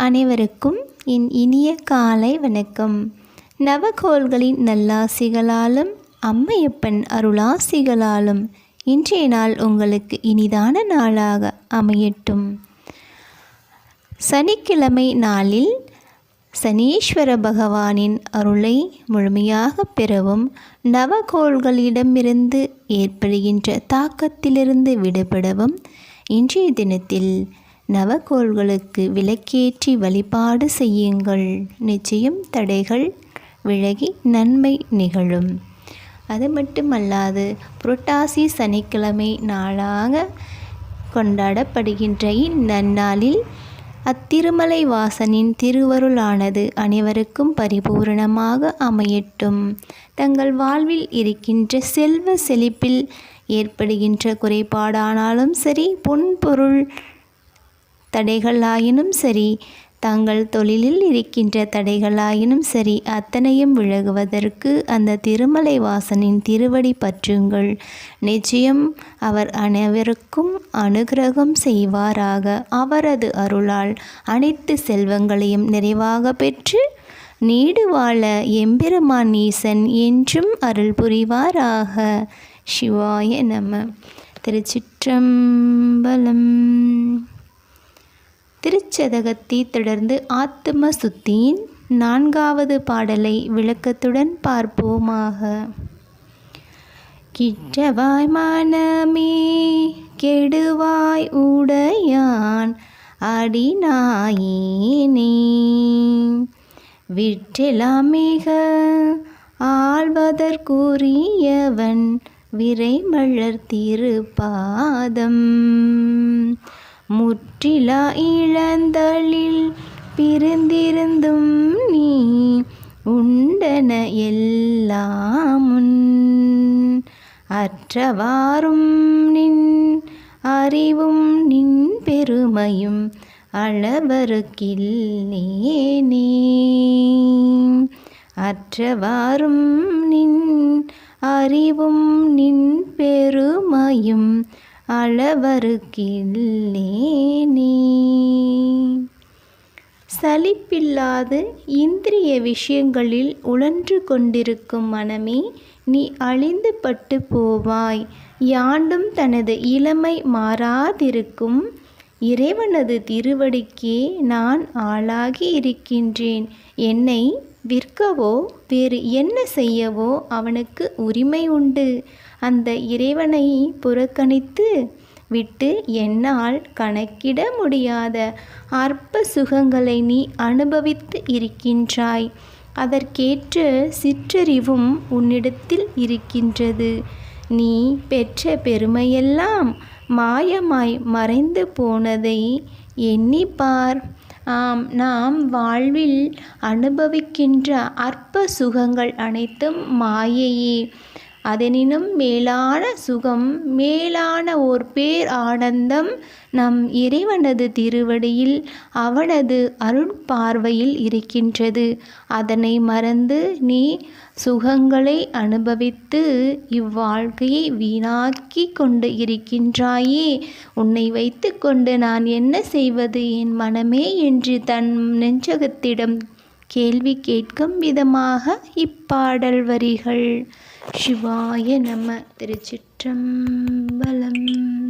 அனைவருக்கும் என் இனிய காலை வணக்கம். நவகோள்களின் நல்லாசிகளாலும் அம்மையப்பன் அருளாசிகளாலும் இன்றைய நாள் உங்களுக்கு இனிதான நாளாக அமையட்டும். சனிக்கிழமை நாளில் சனீஸ்வர பகவானின் அருளை முழுமையாக பெறவும் நவகோள்களிடமிருந்து ஏற்படுகின்ற தாக்கத்திலிருந்து விடுபடவும் இன்றைய தினத்தில் நவகோள்களுக்கு விளக்கேற்றி வழிபாடு செய்யுங்கள். நிச்சயம் தடைகள் விலகி நன்மை நிகழும். அது மட்டுமல்லாது புரட்டாசி சனிக்கிழமை நாளாக கொண்டாடப்படுகின்ற இந்நன்னாளில் அத்திருமலை வாசனின் திருவருளானது அனைவருக்கும் பரிபூரணமாக அமையட்டும். தங்கள் வாழ்வில் இருக்கின்ற செல்வ செழிப்பில் ஏற்படுகின்ற குறைபாடானாலும் சரி பொன்பொருள் தடைகளாயினும் சரி தங்கள் தொழிலில் இருக்கின்ற தடைகளாயினும் சரி அத்தனையும் விலகுவதற்கு அந்த திருமலை வாசனின் திருவடி பற்றுங்கள். நிச்சயம் அவர் அனைவருக்கும் அனுகிரகம் செய்வாராக. அவரது அருளால் அனைத்து செல்வங்களையும் நிறைவாக பெற்று நீடு வாழ எம்பெருமான் ஈசன் என்றும் அருள் புரிவாராக. சிவாய நம. திருச்சிற்றம்பலம். திருச்சதகத்தை தொடர்ந்து ஆத்ம சுத்தியின் நான்காவது பாடலை விளக்கத்துடன் பார்ப்போமாக. கிட்டவாய் மனமே கெடுவாய் உடையான் அடிநாயினே. விற்றலாமிக ஆழ்வதற்குரியவன் விரைமலர் திருப்பாதம். முற்றிலா இழந்தளில் பிரிந்திருந்தும் நீ உண்டன எல்லாமுன். அற்றவாறும் நின் அறிவும் நின் பெருமையும் அளவருக்கில்லேனே அற்றவாறும் நின் அறிவும் நின் பெருமையும் அளவருக்கில்லேனே சலிப்பில்லாது இந்திரிய விஷயங்களில் உழன்று கொண்டிருக்கும் மனமே நீ அழிந்து பட்டு போவாய். யாண்டும் தனது இளமை மாறாதிருக்கும். இறைவனது திருவடிக்கே நான் ஆளாகி இருக்கின்றேன். என்னை விற்கவோ வேறு என்ன செய்யவோ அவனுக்கு உரிமை உண்டு. அந்த இறைவனை புறக்கணித்து விட்டு என்னால் கணக்கிட முடியாத அற்ப சுகங்களை நீ அனுபவித்து இருக்கின்றாய். அதற்கேற்ற சிற்றறிவும் உன்னிடத்தில் இருக்கின்றது. நீ பெற்ற பெருமையெல்லாம் மாயமாய் மறைந்து போனதை எண்ணிப்பார். பார் நாம் வாழ்வில் அனுபவிக்கின்ற அற்ப சுகங்கள் அனைத்தும் மாயையே. அதனினும் மேலான சுகம் மேலான ஓர் பேர் ஆனந்தம் நம் இறைவனது திருவடியில் அவனது அருட்பார்வையில் இருக்கின்றது. அதனை மறந்து நீ சுகங்களை அனுபவித்து இவ்வாழ்க்கையை வீணாக்கி கொண்டு இருக்கின்றாயே. உன்னை வைத்து கொண்டு நான் என்ன செய்வது? என் மனமே என்று தன் நெஞ்சகத்திடம் கேள்வி கேட்கும் விதமாக இப்பாடல் வரிகள். சிவாய நம திருச்சிற்றம்பலம்.